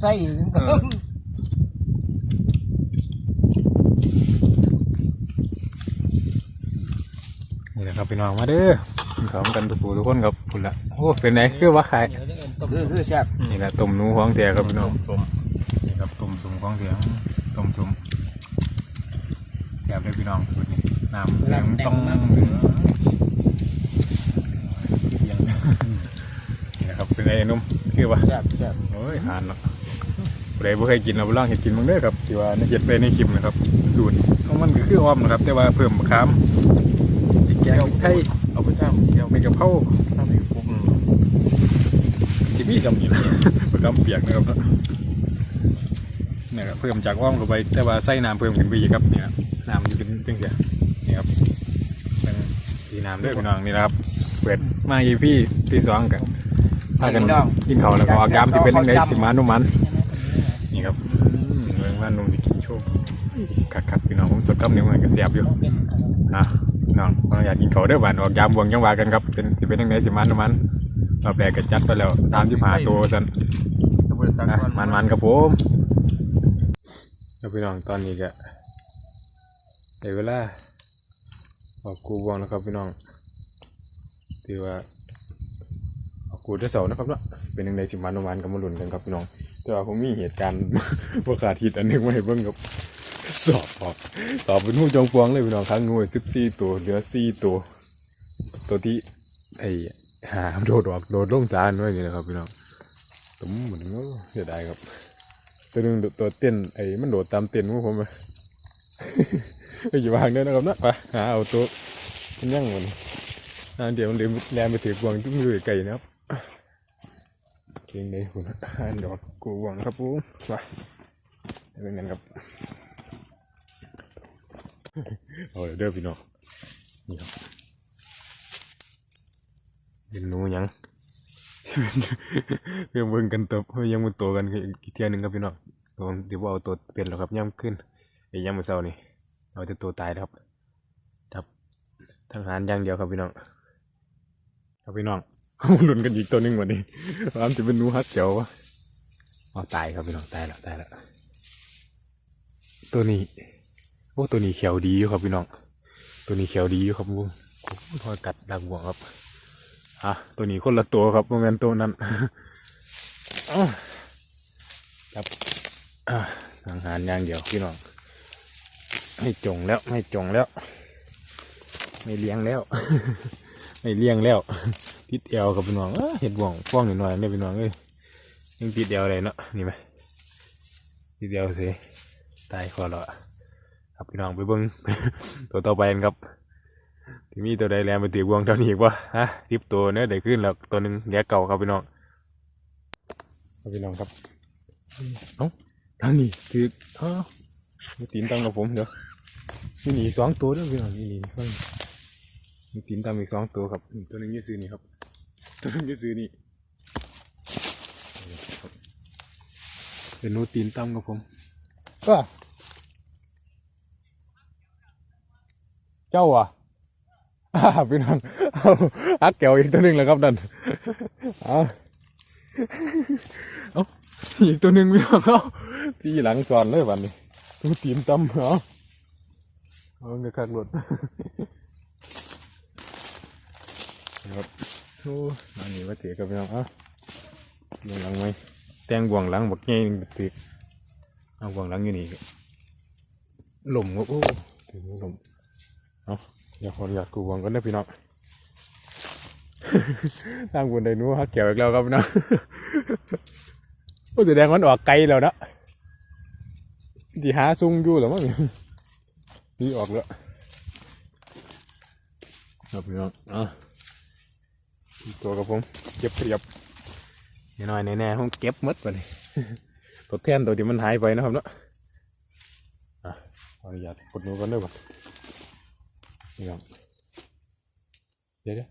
ใส่ก็เออนี่นะครับพี่น้องมาเด้อกินข้าวกันทุกผู้ทุกคนครับพุ่นละโอ้เป็นไงคือว่าขายคือคือแซ่บนี่แหละต้มหนูของแท้ครับพี่น้องต้มนี่ครับต้มสุ่มของแท้ต้มสุ่มแซ่บเลยพี่น้องสูตรนี้น้ำแดงต้องเหลือเยี่ยงนี่นะครับเป็นไงไอ้หนุ่มคือว่าแซ่บแซ่บ โอ้ยหานเนาะ ผู้ใดบ่เคยกินเราบ่ลองเห็ดกินบ้างเด้อครับที่ว่าในเจ็ดไปในคลิปนะครับสูตรของมันก็คืออ้อมนะครับ แต่ว่าเพิ่มมะขามพริกแกงพริกไทยเอาไปจ้ำเกี่ยวไม่กับเข้าทำให้ปุ๊บที่มีจำกินมะขามเปียกนะครับเนี่ยครับเพิ่มจากอ้อมลงไปแต่ว่าใส่น้ำเพิ่มขึ้นไปอีกครับเนี่ยน้ำจะเป็นจังเสียนี่ครับเป็นสีน้ำด้วยพี่น้องนี่นะครับเปิดมาอีพี่ที่สองกันพากันกินข้าวแล้วก็ออกยามที่เป็นยังไงสิมานุ่มมันนี่ครับอืมเรื่อง ว่านุ่มที่กินโชคคักคักพี่น้องผมสดกับนิ้วมันก็เสียบอยู่นะน้องขออนุญาตกินเขาเด้อบ้านออกยามบวงจังหวะกันครับเป็นสิเป็นยังไงสิมันน้ำมันเราแบกกันจัดไปแล้วสามสิบห้าตัวสันเอาไปตั้งอะก่อนมันมันๆครับผมแล้วพี่น้องตอนนี้ก็ได้เวลาออกกูบวงนะครับพี่น้องถือว่าออกกูได้เสานะครับเนาะเป็นยังไงสิมันน้ำมันก็มาลุ้นกันครับพี่น้อง แต่ว่าผมมีเหตุการณ์ประกาศทิศอันนึงมาให้เบิ่งครับสอบออกสอบเป็นหูจงฟวงเลยพี่น้องครั้งงูสิบสี่ตัวเหลือสี่ตัว ตัวที่ไอ้หาโดดออกโดดลงจานไว้อย่างนี้นะครับพี่น้องตุ้มเหมือนก็เสียดายครับ ตัวหนึงตัวเต้นไอ้มันโดดตามเต้นของผมไปไปอยู่วางเด้อนะครับนะไปหาเอาตัวมันยั่งมันอันเดี๋ยวมันเดี๋ยวแลนไปถือกวงตุ้มอยู่ไกลนะครับ ก่งเลยคุณอันดอกกูหวังครับผมไปเป็นเงินครับเอาเลยเด้อพี่น้องนี่ครับเป็นหนูยังเพื่อเบิ่งกันตัวเพื่อยังมันโตกันอีกเที่ยนึงครับพี่น้องตัวเดี๋ยวว่าเอาตัวเป็นแล้วครับย่ำขึ้นไอ้ย่ำมือเศร้านี่เอาแต่ตัวตายนะครับครับทหารอย่างเดียวครับพี่น้องครับพี่น้อง เราหลุนกันอีกตัวหนึงวันนี้ความจะเป็นนูฮักเจ๋ววะอ๋อตายครับพี่น้องตายแล้วตายแล้วตัวนี้โอ้ตัวนี้เขียวดีอยู่ครับพี่น้องตัวนี้เขียวดีอยู่ครับลุงโอ้พอกัดดังบ่วงครับอะตัวนี้คนละตัวครับโมเมนตัวนั้นครับสังหารอย่างเดียวพี่น้องไม่จงแล้วไม่จงแล้ว ไม่เลี้ยงแล้ว ไม่เลี้ยงแล้ว ติดเอวกับพี่น้องเห็ดบ่วงฟ้องหน่อยๆเนี่ยพี่น้องเอ้ยยังติดเอวเลยเนาะนี่ไหมติดเอวสิตายคอแล้วอะครับพี่น้องไปเบิ้งตัวต่อไปกันครับที่มีตัวใดแลนไปตีบวงเท่านี้กวะฮะทิปตัวเนื้อได้ขึ้นแล้วตัวหนึ่งเหลือเก่าครับพี่น้องครับพี่น้องครับเอ้าทางนี้คือเอ้าตีนตังกับผมเดี๋ยวมีหนีสองตัวเด้วยพี่น้องนี่นี่ มีตีนตามอีกสองตัวครับ ตัวหนึงยืดซื้อนี่ครับ ตัวหนึงยืดซื้อนี่เป็นนูตีนตามกับผม ก็เจ้าอะอ่าพี่น้องเอาอักแก้วอีกตัวหนึ่งแล้วครับนั่นเอาเอาอีกตัวหนึ่งพี่น้องเอาจีหลังจอนเลยวันนี้ตัวตีนตำเอาเอาเงยขักรถ ครับโอ้หลังนี้ว่าถือกับพี่น้องอะบวงหลังไหมแตงบวงหลังบักใหญ่นี่ถือเอาบวงหลังอยู่นี่หล่มก็โอ้ถือหล่มเอาอย่าขออนุญาตกูบวงกันนะพี่น้องตั้งบนไดหนู้ฮักเกี่ยวอีกแล้วครับพี่น้องโอ้แสดงวันออกไกลแล้วนะที่หาซุงอยู่หรือมั้งนี่ออกแล้วครับพี่น้องอะ ตัวกับผมเก็บเรียบนิดหน่อยแน่ๆผมเก็บหมดไปเลยตัวแทนตัวที่มันหายไปนะครับเนาะอะขออนุญาตกดนูกันด้วยก่อนนี่ครับเดี๋ยวเดี๋ยว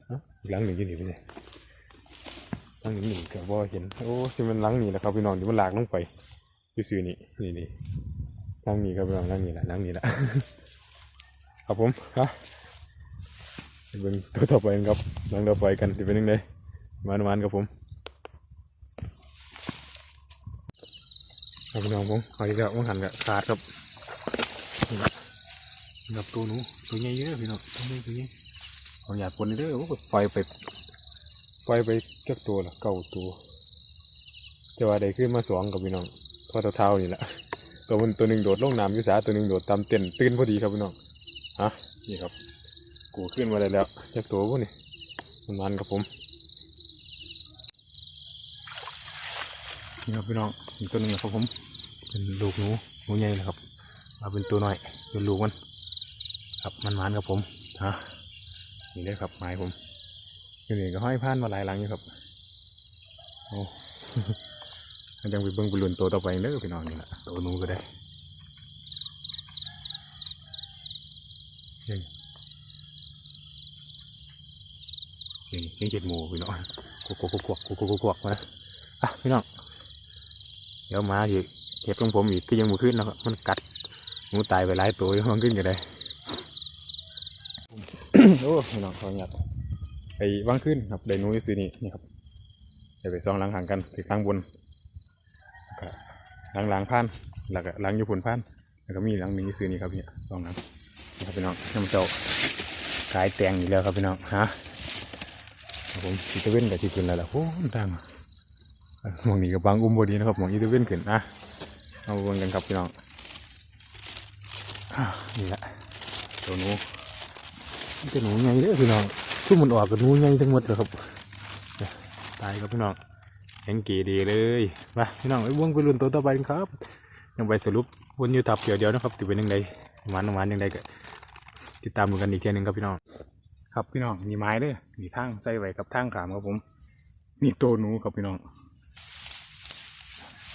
หลังหนึ่งอยี่นี่ไปเลยหลังหนึ่งหนึ่งก็บ่เห็นโอ้ที่มันหลังนี่แหละครับพี่น้องที่มันหลากลงไปซื่อๆนี่นี่นี่หลังนี้ครับพี่น้องหลังนี้แหละหลังนี้แหละครับผมฮะ เบิ่งตัวต่อไปครับหลังต่อไปกันจะเป็นยังไงมานมานครับผมเอาพี่น้องผมเอาอีกแล้วมันหันกับขาดครับนับตัวหนูตัวใหญ่เยอะพี่น้องตัวใหญ่ตัวใหญ่เอาอยากปนนี่เด้อโอ้โหปล่อยไปปล่อยไปจักตัวละเก้าตัวจะว่าได้ขึ้นมาสองกับพี่น้องเพราะเท้าๆนี่แหละตัวมันตัวหนึ่งโดดลงน้ำยุสาตัวหนึ่งโดดตามเต็นตื่นพอดีครับพี่น้องฮะนี่ครับ กูขึ้นมาได้แล้วจักตัวพวกนี้มันมันครับผมนี่ครับพี่น้องอีกตัวนึงนะครับผม เป็นลูกหนูหนูใหญ่นะครับมาเป็นตัวน้อยเป็นลูกมัน ครับมันมันครับผมฮะนี่เลยครับไม้ผมอยู่นี่ก็ห้อยพานมาหลายหลังอยู่ครับโอ้ยังไปเบิ้งไปลุนตัวต่อไปเด้อพี่น้องนี่แหละตัวหนูก็ได้เฮ้ย นี่ยังเจ็ดหมูพี่น้องกวกกวกกวกกวกกวกกวกกวกมาอะพี่น้องเดี๋ยวมาอยู่เห็บของผมอีกก็ยังมือขึ้นนะครับมันกัดหมูตายไปหลายตัวยังมันขึ้นกันได้โอ้พี่น้องเขาหยัดไปวางขึ้นครับได้นูอยู่ซื้อนี่นี่ครับเดี๋ยวไปซองล้างห่างกันไปข้างบนล้างล้างผ่านแล้วก็ล้างอยู่ผลผ่านแล้วก็มีหลังหนึ่งอยู่ซื้อนี่ครับเนี่ยซองหล้างนี่ครับพี่น้องน้ำเจ้าขายแตงอยู่แล้วครับพี่น้องฮะ ผมสิตะเว้นกับที่ขึ้นแล้วล่ะโอ้มันดังหมองนี้กับบางอุ้มบดีนะครับหมองอีตะเว้นขึ้นอะเอาเบิ่งกันครับพี่น้องนี่แหละตัวหนูมันเป็นหนูใหญ่เด้อพี่น้องทุ่มมันออกกับหนูใหญ่ทั้งหมดเลยครับตายครับพี่น้องแข็งเกีดีเลยมาพี่น้องไปวงไปรุ่นตัวต่อไปครับยังไปสรุปวนอยู่ทับเดียวเดียวนะครับติเป็นยังไงหวานหวานยังไงก็ติดตามกันอีกทีหนึงครับพี่น้อง ครับพี่น้องมีไม้เด้อมีทางใส่ไว้กับทางขามครับผมนี่ตัวหนูครับพี่น้อง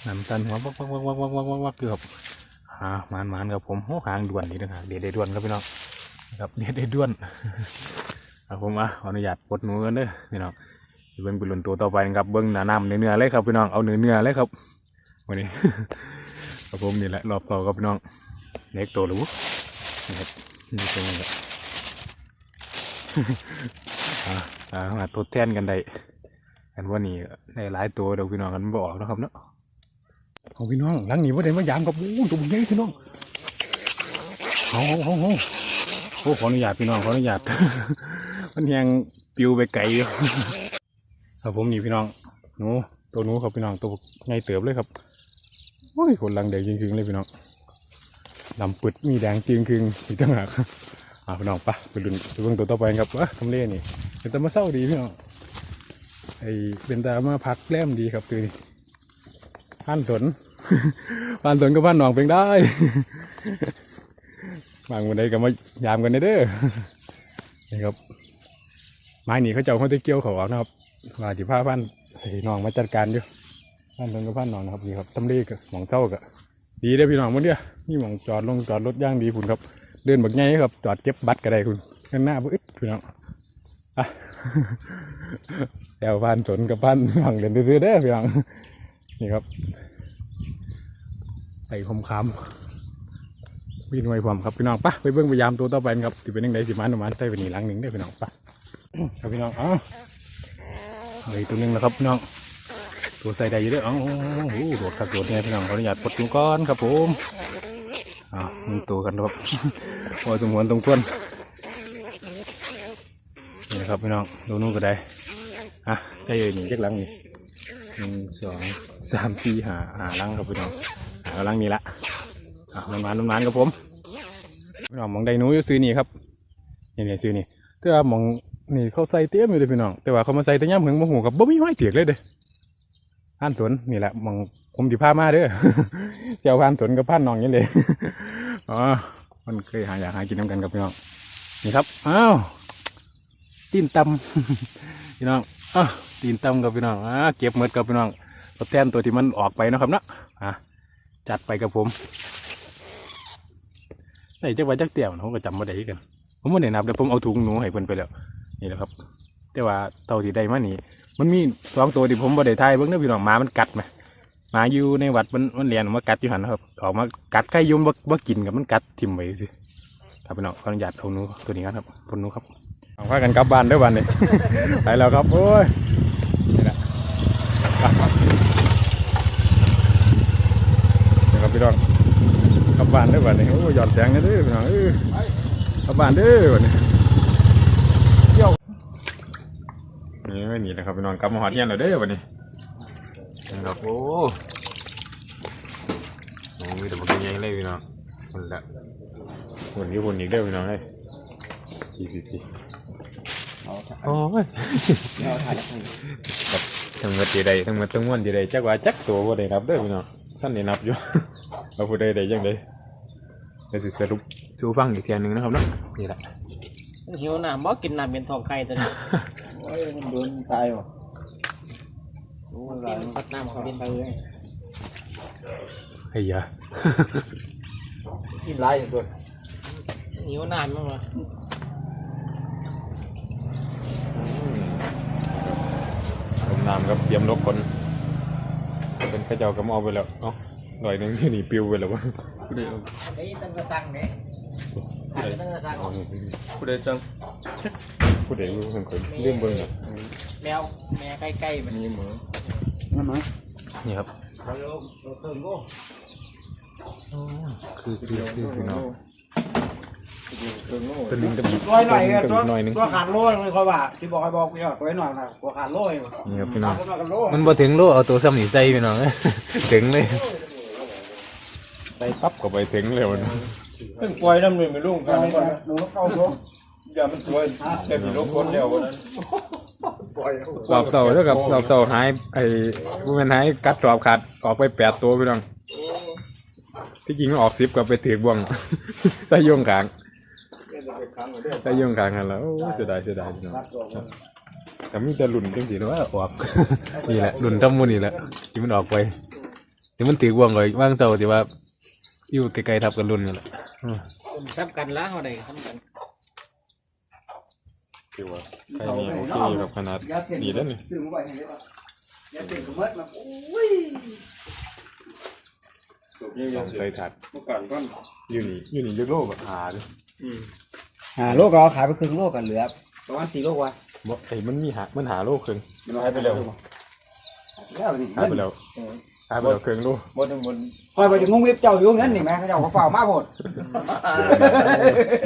น้ำตันหัววักวักวักวักวักวักวักวักเกือบหามานมานครับผมโอ้หางด่วนนี่นะครับเด็ดได้ด่วนครับพี่น้องครับเด็ดได้ด่วนครับผมอะขออนุญาตปลดหนูกันเด้อพี่น้องเบิ้งไปลุ่นตัวต่อไปนะครับเบิ้งหน้าน้ำเนื้อเลยครับพี่น้องเอาเนื้อเนื้อเลยครับวันนี้ครับผมนี่แหละรอบต่อครับพี่น้องเล็กตัวหรือนะครับนี่เป็นยังไง อ่าอ่ามาทดแทนกันได้กันว่านี่ได้หลายตัวเดี๋ยวพี่น้องกันบออกนะครับเนาะเอาพี่น้องหลังนี้ว่าได้มายามกับโอ้ตัวใหญ่พี่น้องเอาเอาเอาเอาโอ้ขออนุญาตพี่น้องขออนุญาตมันยังปิวไปไกลอยู่ครับผมนี่พี่น้องหนูตัวหนูครับพี่น้องตัวใหญ่เติบเลยครับโอ้ยคนหลังแดงจริงๆเลยพี่น้องลำปึดมีแดงจริงคืงอีกต่างหาก อ่าพี่น้องปะไปดูไปเบิ่งตัวต่อไปครับว่าทำเลนี่เป็นตามาเศร้าดีพี่น้องไอเป็นตามาพักแรมดีครับตัวนี้พันสนพันสนก็พันหนองเพียงได้บางวันใดก็มายามกันเด้อนี่ครับไม้นี่เขาเจ้าเขาจะเกียวเขาเอานะครับว่าที่ผ้าพันไอ้น้องมาจัดการอยู่พันสนก็พันหนองนะครับนี่ครับตำเลกหมองเท่าก็ดีได้พี่น้องมันเดียวนี่หมองจอดลงจอดรถย่างดีคุณครับ เดินบักไงครับ จอดเก็บบัตรก็ได้คุณข้างหน้าบึ๊ดพี่น้องอะแซวพันสนกับพันหวังเดินซื้อๆเด้อพี่น้องนี่ครับไต่คมคำวิ่งไวพร้อมครับพี่น้องปะไปเบิ้งพยายามตัวต่อไปครับที่เป็นยังไงสิมันมาณใต้เป็นนี่หลังหนึ่งได้พี่น้องปะครับพี่น้องเอ้าเอาอีกตัวหนึงแล้วครับพี่น้องตัวใส่ได้อยู่เด้อเอ้าโอ้โหโดดครับโดดเนี่ยพี่น้องขออนุญาตปลดถุงก้อนครับผม อ่ามีตัวกันครับพอสมควรสมควรนี่นะครับพี่น้องดูนู่นก็ได้อะใช่เลยนี่เล็กหลังนี่หนึ่งสองสามสี่หาหาลังครับพี่น้องหาลังนี้ละอะมันมามันมากับผมพี่น้องหมองไดนูอยู่ซื้อนี่ครับนี่นี่ซื้อนี่แต่ว่าหมองนี่เขาใส่เตี้ยมอยู่เลยพี่น้องแต่ว่าเขามาใส่แตะย่ำหึงมะหูกับบ่มีห้อยเถียกเลยเด้อผ่านสวนนี่แหละหมองผมสิพามาเด้อเจ้าผ่านสวนกับผ่านน้องนี่เลย อ๋อมันเคยหาอยากหากินน้ำกันกับพี่น้องนี่ครับอ้าวตีนตำพี่น้องอ้าวตีนตำกับพี่น้องอ่าเก็บเมดกับพี่น้องทดแทนตัวที่มันออกไปเนาะครับเนาะอะจัดไปกับผมไหนจักว่าจักเตี่ยวนะผมก็จำมาได้คือกัน ผมไม่ได้นับเดี๋ยวผมเอาถุงหนูให้เพิ่นไปแล้ว นี่แหละครับ แต่ว่าเต่าที่ได้มานี่ มันมีสองตัวที่ผมบ่ได้ทายเบิ่งเด้อพี่น้องหมามันกัดไหม หมาอยู่ในวัดมันมันเรียนออกมากัดอยู่หันนะครับ ออกมากัดใกล้ยุ่มบ่กินกับมันกัดทิ่มไว้สิครับพี่น้องขออนุญาตเอาหนูตัวนี้ครับตัวหนูครับเอาพากันกลับบ้านด้อบ้านนี้ไปแล้วครับโอ้ยนี่แหละครับพี่น้องกลับบ้านด้อบัดนี้โอ้ยหย่อดแสงกันเด้อพี่น้องกลับบ้านด้อบัดนี้เที่ยนี่ไม่หนีนะครับพี่น้องกลับมาหอดเทียงแล้วเด้อบัดนี้ะครับโอ้โหมีแต่บักใหญ่เลยพี่น้องคนละคนนี้คนอีกเด้อพี่น้องเลยพี่พี่พี่โอ้ยเอาถ่ายแล้วครับทั้งหมดจีใดทั้งหมดทั้งมวลจีใดจักว่าจักตัวบ่ได้นับเด้อพี่น้องท่านได้นับอยู่เราผู้ใดได้ยังไดเดี๋ยวสิสรุปสู่ฟังอีกเทียหนึงนะครับเนาะนี่แหละหิวน้ำบ่กินน้ำเป็นทองไข่ตัวนี้โอ้ยมันโดนตายว่ะ โอ้ยหลายกินสัตว์น้ำของเป็นไปเลยไอ้ยากินหลายอย่างตัวหิวน้ำมั้งวะลมน้ำครับเตรียมลกคน เป็นข้าเจ้าก็มาเอาไปแล้วเนาะหน่อยหนึงที่นี่ปิวไปแล้ววะผู้ใดเอาไอ้ตั้งกระสังเนี่ยขายตั้งกระสังเอาผู้ใดจังผู้ใดรู้คนคนเรื่องเบิ่งเนี่ย แมวแม่ใกล้ๆมันนี่เหมือนนั่นไหมนี่ครับเราเราเพิ่มโก้คือคือคือพี่น้องเครื่องโง่ตัวหนึงจะร้อยหน่อยตัวตัวหน่อยหนึงตัวขาดโล่เลยเขาว่าที่บอกให้บอกพี่ว่าตัวหน่อยนะตัวขาดโล่นี่ครับพี่น้องตัวกันโล่มันบ่ถึงโลเอาตัวซ้ำนี่ใส่พี่น้องถึงเลยใส่ปั๊บก็ไปถึงเลยวันเพิ่งปล่อยน้ำหนึ่งไปลุ่งกันก่อนนะหนูเข้าตัวอย่ามันสวยแต่ผีลูกคนเดียววันนั้น รอบเสาร์แล้วกับรอบเสาร์หายไอ้ผู้แม่นหายกัดรอบขาดออกไปแปดตัวพี่น้องที่จริงมันออกสิบก็ไปถือบ่วงใส่โยงกลางใส่โยงกลางกันแล้วโอ้เสียดายเสียดายพี่น้องครับแต่มีแต่หลุ่นจังสิเนาะออกนี่แหละหลุ่นทั้งหมดนี่แหละที่มันออกไปที่มันถือบ่วงเลยว่างเสาร์ที่ว่าอยู่ไกลๆทับกันหลุ่นกันแหละอืมซับกันละเขาได้ทำกัน คือว่าใครนี่โอเคแบบขนาดยาเส้นดีแล้วนี่ซื้อมาไว้ให้ได้ป่ะยาเส้นก็เมื่อมาโอ้ยถูกเยอะลองๆใส่ถัดเมื่อก่อนก้อนอยู่นี่อยู่นี่เยอะโลแบบหาดิอ่าโลก็ขายไปครึ่งโลกันเหลือประมาณสี่โลกว่าบ่ไอ้มันมีหามันหาโลครึ่งมันหายไปแล้วแล้วนี่หายไปแล้วหายไปแล้วครึ่งโลหมดทั้งหมดคอยไปจะงงเว็บเจ้าอยู่เงินนี่แม่เขาเจ้าก็เฝ้ามาหมด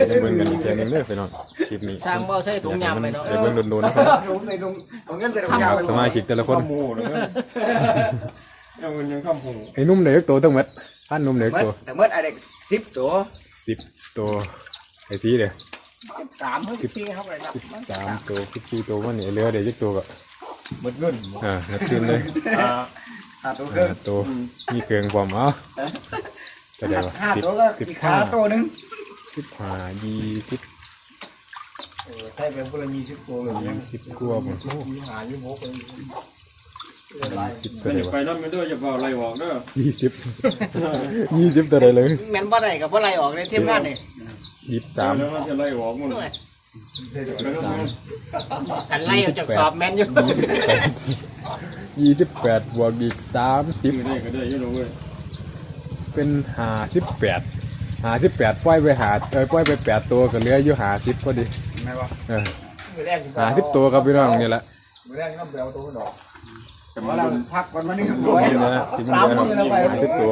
เดี๋ยวเบิ่งกันอีกเทียหนึงเด้อพี่น้องค ลิปนี้ช่างบ่ใส่ถุงยางไปเนาะ เดี๋ยวเบิ่งโดนๆนะครับถุงใส่ถุงเอาเงินใส่ถุงคยารัวบสมาชิกแต่ละคนข้ามหูเลยยังมันยังข้ามหูไอ้นุ่มเหนือตัวตั้งหมดพันนุ่มเหนือเมื่อตัวแต่เมื่อไอเด็กสิบตัวสิบตัวไอ้สีเด้อสิบสามสิบสี่ครับเลยครับสามตัวสิบสี่ตัวมันนี่เหลือเดี๋ยวจักตัวก็หมดเงินอ่านับขึ้นเลยอ่าห้าตัวครึ่งห้าตัวมีเกลืองความเอ้าจะได้ว่าห้าสิบตัวก็สิบอีกห้าขาตัวหนึงสิบห้ายี่สิบ ใช่เป็นพลมีสิบตัวเลยยังสิบกว่าหมดโอ้มีหาอยู่หกเลยสิบตัไม่วใดได้วะไปนั่นไม่ด้วยจะเปล่าอะไรออกเด้อยี่สิบยี่สิบตัวใดเลยแม่นบ่ได้กับบ่ไรออกในทีมงานนี่ยี่สิบสามแล้วมันจะไล่ออกหมดด้วยแล้วก็มันกันไล่ออกจากสอบแม่นอยู่ยี่สิบแปดบวกอีกสามสิบซื้อได้ก็ได้อยังเว้ยเป็นห้าสิบแปด ห้าสิบแปดปล่อยไปหาเออปล่อยไปแปดตัวก็เหลืออยู่ห้าสิบพอดีไม่ว่าเออห้าสิบตัวครับพี่น้องนี่แหละไม่ได้ก็ไปเอาตัวมันออกเพราะเราพักวันวันนี้รวยนี่นะที่มันสามเหลือมือแล้วไปห้าสิบตัว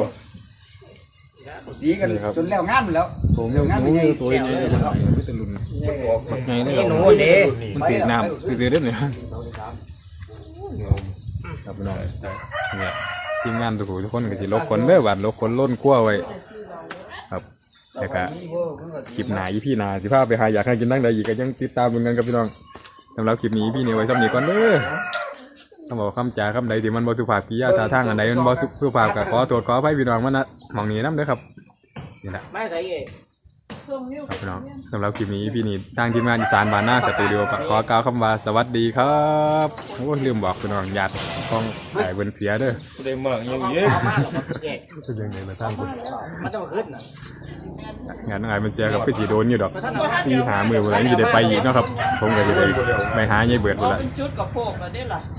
สีกันจนแล้วงานหมดแล้วผมยังหนูอยู่ตัวนี้เลยนะครับไม่ตะลุนไงนี่นี่หนูเด้มันตีน้ำคือซื้อได้เนี่ยครับพี่น้องเนี่ยทีมงานทุกคนทุกคนก็จะลบคนเด้อบัดลบคนล้นขั้วไว้ครับ แล้วก็คลิปหนาอีพี่นาสิภาไปหาอยากให้กินนั่งใดอีกก็ยังติดตามเหมือนกันครับพี่น้องสำหรับคลิปนี้พี่เนี่ไว้สำนีก่อนเด้อต้องบอกคำจ่าคำใดที่มันบอสุภาพกิยาท่าทางอันใดมันบอสุภาพก็ขอตรวจขอไปพี่น้องมันนะมองนี้น้ำเด้อครับนี่แหละไม่ใส่ ครับพี่น้องสำหรับคลิปนี้พี่นี่ทางทีมงานอีสานบานหน้าสตูดิโอก็ขอกล่าวคำว่าสวัสดีครับโอ้ยลืมบอกพี่น้องญาติกล้องถ่ายเบนเสียเด้อได้มากยังเยอะเอามากับเอกเป็นยังไงมาสร้างคนมันต้องขึ้นน่ะงานอะไรมันเจอกับพี่จีโดนอยู่ดอกที่หามือเวลาจะได้ไปอีกเนาะครับ ผมก็จะได้ไปหายายเบิดเวลาเป็นชุดกับโพกกันได้ล่ะ